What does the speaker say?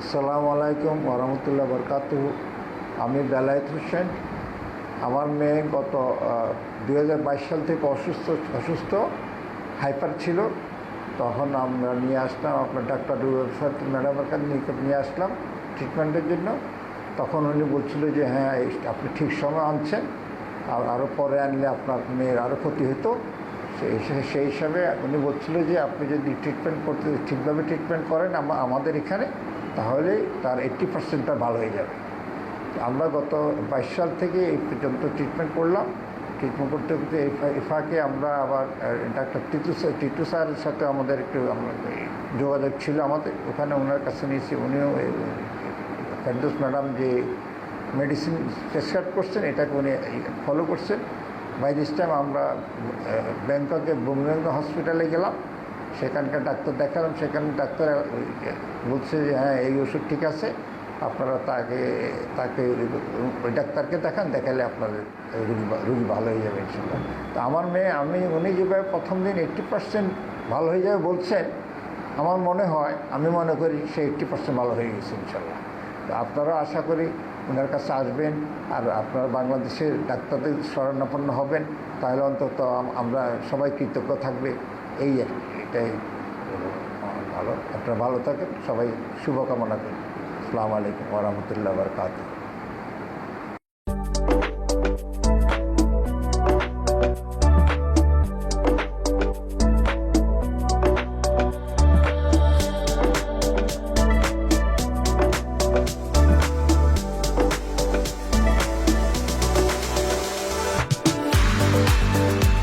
আসসালামু আলাইকুম ওরহমতুল্লাহ বরকাত আমি বেলায়েত হোসেন। আমার মেয়ে গত দু হাজার বাইশ সাল থেকে অসুস্থ অসুস্থ, হাইপার ছিল। তখন আমরা নিয়ে আসলাম, আপনার ডাক্তার রুবেল ম্যাডামের কাছে নিয়ে আসলাম ট্রিটমেন্টের জন্য। তখন উনি বলছিল যে হ্যাঁ আপনি ঠিক সময় আনছেন। আর আরও পরে আনলে আপনার মেয়ের আরও ক্ষতি হতো। সেই হিসাবে উনি বলছিল যে, আপনি যদি ট্রিটমেন্ট করতে, ঠিকভাবে ট্রিটমেন্ট করেন আমাদের এখানে। তাহলে তার এইট্টি পার্সেন্টটা ভালো হয়ে যাবে। আমরা গত বাইশ সাল থেকে এই পর্যন্ত ট্রিটমেন্ট করলাম। ট্রিটমেন্ট করতে করতে এই ফা- এই ফাঁকে আমরা আবার ডাক্তার টিটু স্যার, টিটু স্যারের সাথে আমাদের একটু যোগাযোগ ছিল আমাদের। ওখানে ওনার কাছে নিয়েছি, উনিও ফেরদোস ম্যাডাম যে মেডিসিন প্রেসক্রাইব করছেন, এটাকে উনি ফলো করছেন। বাই দিস টাইম আমরা ব্যাংককে, বঙ্গবন্ধু হসপিটালে গেলাম। সেখানকার ডাক্তার দেখালাম, সেখানে ডাক্তার বলছে যে হ্যাঁ এই ওষুধ ঠিক আছে, আপনারা তাকে তাকে ওই ডাক্তারকে দেখান, দেখালে আপনাদের রুগী রুগী ভালো হয়ে যাবে ইনশাল্লাহ। তো আমার মেয়ে, আমি, উনি যেভাবে প্রথম দিন এইট্টি পার্সেন্ট ভালো হয়ে যাবে বলছেন, আমার মনে হয়, আমি মনে করি সে এইট্টি পার্সেন্ট ভালো হয়ে গেছে ইনশাল্লাহ। তো আপনারাও আশা করি ওনার কাছে আসবেন, আর আপনারা বাংলাদেশের ডাক্তারদের শরণাপন্ন হবেন, তাহলে অন্তত আমরা সবাই কৃতজ্ঞ থাকবে। এই আর কি, এটাই। ভালো, আপনারা ভালো থাকেন, সবাই শুভকামনা করি। আসসালাম আলাইকুম ওরহমতুল্লাহ বরকাতুহ We'll